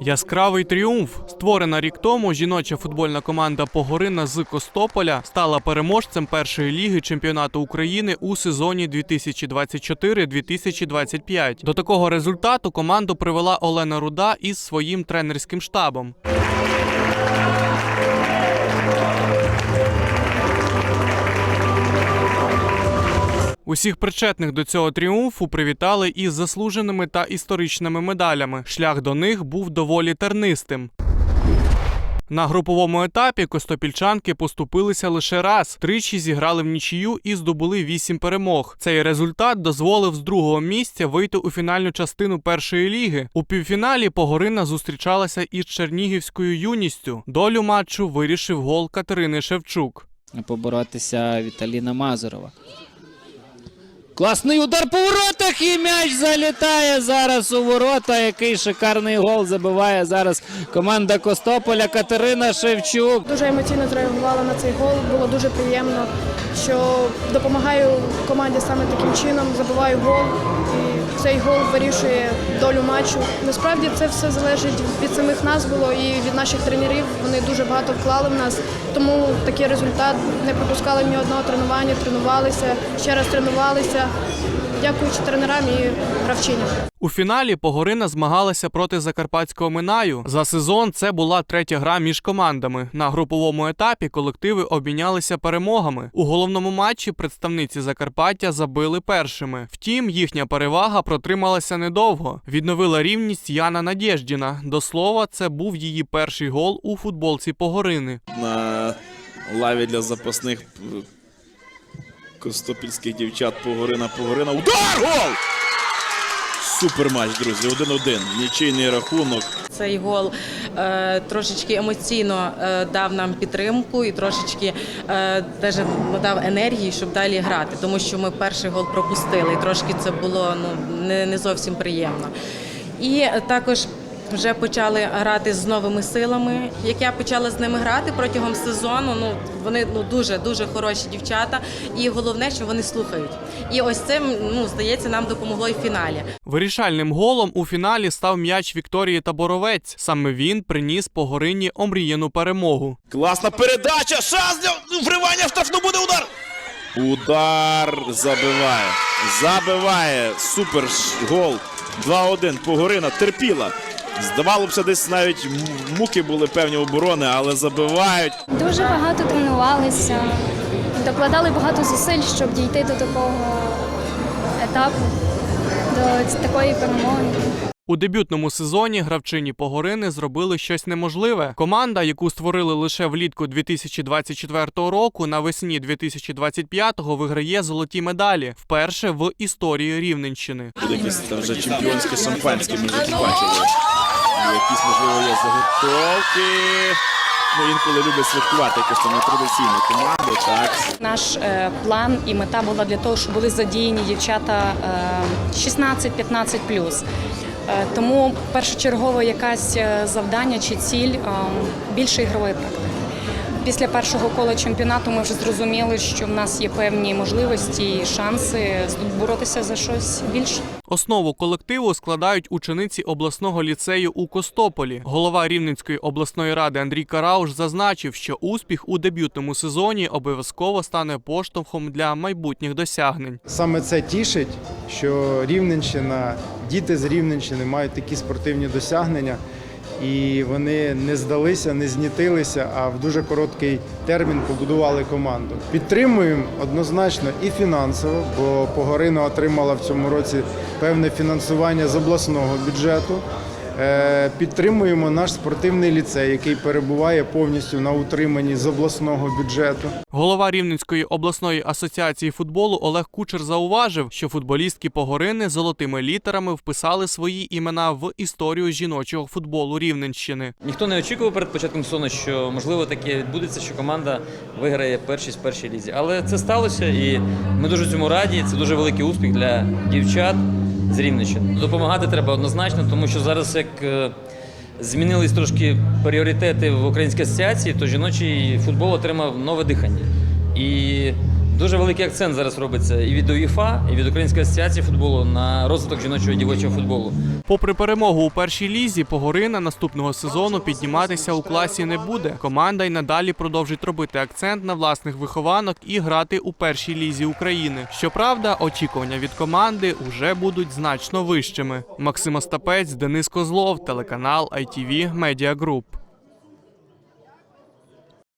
Яскравий тріумф. Створена рік тому жіноча футбольна команда Погорина з Костополя стала переможцем першої ліги чемпіонату України у сезоні 2024-2025. До такого результату команду привела Олена Руда із своїм тренерським штабом. Усіх причетних до цього тріумфу привітали із заслуженими та історичними медалями. Шлях до них був доволі тернистим. На груповому етапі костопільчанки поступилися лише раз. Тричі зіграли в нічию і здобули вісім перемог. Цей результат дозволив з другого місця вийти у фінальну частину першої ліги. У півфіналі Погорина зустрічалася із Чернігівською юністю. Долю матчу вирішив гол Катерини Шевчук. поборотися Віталіна Мазурова. Класний удар по воротах і м'яч залітає зараз у ворота. Який шикарний гол забиває зараз команда Костополя Катерина Шевчук. Дуже емоційно зреагувала на цей гол. Було дуже приємно, що допомагаю команді саме таким чином, забиваю гол. І цей гол вирішує долю матчу. Насправді це все залежить від самих нас було і від наших тренерів. Вони дуже багато вклали в нас. Тому такий результат не пропускали ні одного тренування, тренувалися, ще раз тренувалися. Дякуючи тренерам і гравчиням. У фіналі Погорина змагалася проти закарпатського Минаю. За сезон це була третя гра між командами. На груповому етапі колективи обмінялися перемогами. У головному матчі представниці Закарпаття забили першими. Втім, їхня перевага протрималася недовго. Відновила рівність Яна Надєждіна. До слова, це був її перший гол у футболці Погорини. на лаві для запасних костопільських дівчат Погорина Погорина. Удар! Гол! Супер матч, друзі. 1-1. Нічийний рахунок. Цей гол е, трошечки емоційно е, дав нам підтримку і трошечки е, теж надав енергії, щоб далі грати, тому що ми перший гол пропустили, і трошки це було ну не, не зовсім приємно. І також вже почали грати з новими силами. Як я почала з ними грати протягом сезону, ну вони ну дуже дуже хороші дівчата, і головне, що вони слухають. І ось це ну здається, нам допомогло і в фіналі. Вирішальним голом у фіналі став м'яч Вікторії Таборовець. Саме він приніс Погорині омріяну перемогу. Класна передача. Шанс для вривання в штрафну буде удар. Удар забиває. Забиває. Супер гол. 2-1. Погорина терпіла. Здавалося, десь навіть муки були певні оборони, але забивають. Дуже багато тренувалися, докладали багато зусиль, щоб дійти до такого етапу, до такої перемоги. У дебютному сезоні гравчині Погорини зробили щось неможливе. Команда, яку створили лише влітку 2024 року, навесні 2025-го виграє золоті медалі вперше в історії Рівненщини. Там вже чемпіонське шампанське, ми вже бачили. Якісь, можливо, є заготовки. Ну, інколи люблять святкувати якось там нетрадиційну команду, так. Наш е, план і мета була для того, щоб були задіяні дівчата е, 16-15 Е, Тому першочергово якась е, завдання чи ціль е, більше ігрової практики. Після першого кола чемпіонату ми вже зрозуміли, що в нас є певні можливості і шанси боротися за щось більше. Основу колективу складають учениці обласного ліцею у Костополі. Голова Рівненської обласної ради Андрій Карауш зазначив, що успіх у дебютному сезоні обов'язково стане поштовхом для майбутніх досягнень. Саме це тішить, що Рівненщина, діти з Рівненщини мають такі спортивні досягнення, і вони не здалися, не знітилися, а в дуже короткий термін побудували команду. Підтримуємо однозначно і фінансово, бо Погорина отримала в цьому році певне фінансування з обласного бюджету. Е, Підтримуємо наш спортивний ліцей, який перебуває повністю на утриманні з обласного бюджету. Голова Рівненської обласної асоціації футболу Олег Кучер зауважив, що футболістки Погорини золотими літерами вписали свої імена в історію жіночого футболу Рівненщини. Ніхто не очікував перед початком сезону, що можливо таке відбудеться, що команда виграє першість в першій лізі. Але це сталося, і ми дуже цьому раді. Це дуже великий успіх для дівчат з Рівненщини. Допомагати треба однозначно, тому що зараз як е, змінились трошки пріоритети в українській асоціації, то жіночий футбол отримав нове дихання. І Дуже великий акцент зараз робиться і від УЄФА, і від Української асоціації футболу на розвиток жіночого і дівочого футболу. Попри перемогу у першій лізі, Погорина наступного сезону підніматися у класі не буде. Команда й надалі продовжить робити акцент на власних вихованок і грати у першій лізі України. Щоправда, очікування від команди уже будуть значно вищими. Максим Остапець, Денис Козлов, телеканал ITV Media Group.